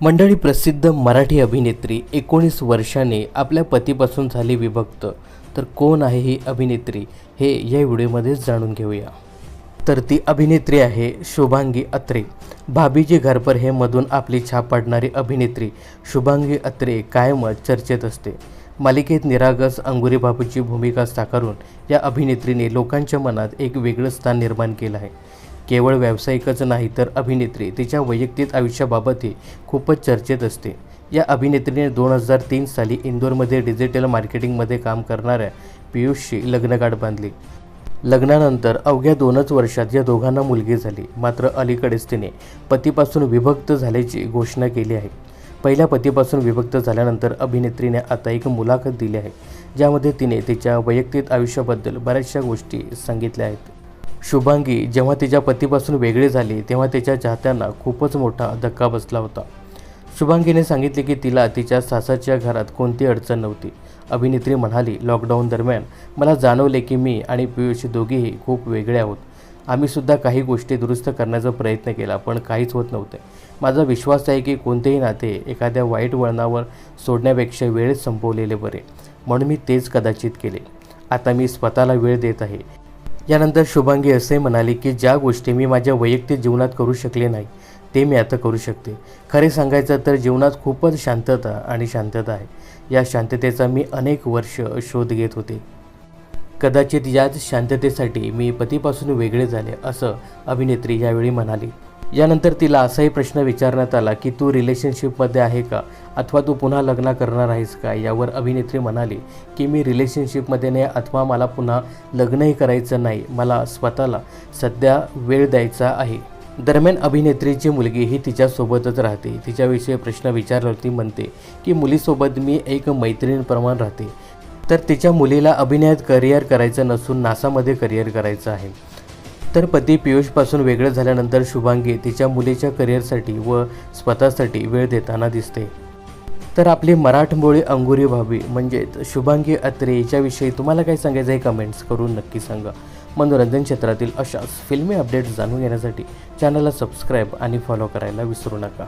मंडळी प्रसिद्ध मराठी अभिनेत्री एकोणीस वर्षाने आपल्या पतीपासून झाली विभक्त. तर कोण आहे ही अभिनेत्री? हे या व्हिडिओमध्ये जाणून घेऊया. तर ती अभिनेत्री आहे शुभांगी अत्रे. भाभीजी घरपर हे मधून आपली छाप पाडणारी अभिनेत्री शुभांगी अत्रे कायमच चर्चेत असते. मालिकेत निरागस अंगुरी बाबूची भूमिका साकारून या अभिनेत्रीने लोकांच्या मनात एक वेगळं स्थान निर्माण केलं आहे. केवळ व्यावसायिकच नाही तर अभिनेत्री. तिच्या वैयक्तिक आयुष्याबाबतही खूपच चर्चेत असते. या अभिनेत्रीने दोन हजार तीन साली इंदोरमध्ये डिजिटल मार्केटिंगमध्ये काम करणाऱ्या पियुषशी लग्नगाठ बांधली. लग्नानंतर अवघ्या दोनच वर्षात या दोघांना मुलगी झाली. मात्र अलीकडेच तिने पतीपासून विभक्त झाल्याची घोषणा केली आहे. पहिल्या पतीपासून विभक्त झाल्यानंतर अभिनेत्रीने आता एक मुलाखत दिली आहे ज्यामध्ये तिने तिच्या वैयक्तिक आयुष्याबद्दल बऱ्याचशा गोष्टी सांगितल्या आहेत. शुभांगी जेव्हा तिच्या पतीपासून वेगळी झाली तेव्हा तिच्या चाहत्यांना खूपच मोठा धक्का बसला होता. शुभांगीने सांगितले की तिला तिच्या सासाच्या घरात कोणती अडचण नव्हती. अभिनेत्री म्हणाली लॉकडाऊन दरम्यान मला जाणवले की मी आणि पियुष दोघेही खूप वेगळे आहोत. आम्हीसुद्धा काही गोष्टी दुरुस्त करण्याचा प्रयत्न केला पण काहीच होत नव्हते. माझा विश्वास आहे की कोणतेही नाते एखाद्या वाईट वळणावर सोडण्यापेक्षा वेळेत संपवलेले बरे. म्हणून मी तेच कदाचित केले. आता मी स्वतःला वेळ देत आहे. यानंतर शुभांगी असे म्हणाले की ज्या गोष्टी मी माझ्या वैयक्तिक जीवनात करू शकले नाही ते मी आता करू शकते. खरे सांगायचं तर जीवनात खूपच शांतता आणि शांतता आहे. या शांततेचा मी अनेक वर्ष शोध घेत होते. कदाचित याच शांततेसाठी मी पतीपासून वेगळे झाले असं अभिनेत्री यावेळी म्हणाली. यानंतर तिला असाही प्रश्न विचारण्यात आला की तू रिलेशनशिपमध्ये आहे का? अथवा तू पुन्हा लग्न करणार आहेस का? यावर अभिनेत्री म्हणाली की मी रिलेशनशिपमध्ये नाही अथवा मला पुन्हा लग्नही करायचं नाही. मला स्वतःला सध्या वेळ द्यायचा आहे. दरम्यान अभिनेत्रीची मुलगी ही तिच्यासोबतच राहते. तिच्याविषयी प्रश्न विचारल्यावरती म्हणते की मुलीसोबत मी एक मैत्रिणीप्रमाण राहते. तर तिच्या मुलीला अभिनयात करिअर करायचं नसून नासामध्ये करिअर करायचं आहे. तर पती पियुषपासून वेगळं झाल्यानंतर शुभांगी तिच्या मुलीच्या करिअरसाठी व स्वतःसाठी वेळ देताना दिसते. तर आपली मराठमोळी अंगुरी भाभी म्हणजेच शुभांगी अत्रे हिच्याविषयी तुम्हाला काय सांगायचं आहे कमेंट्स करून नक्की सांगा. मनोरंजन क्षेत्रातील अशाच फिल्मी अपडेट्स जाणून घेण्यासाठी चॅनलला सबस्क्राईब आणि फॉलो करायला विसरू नका.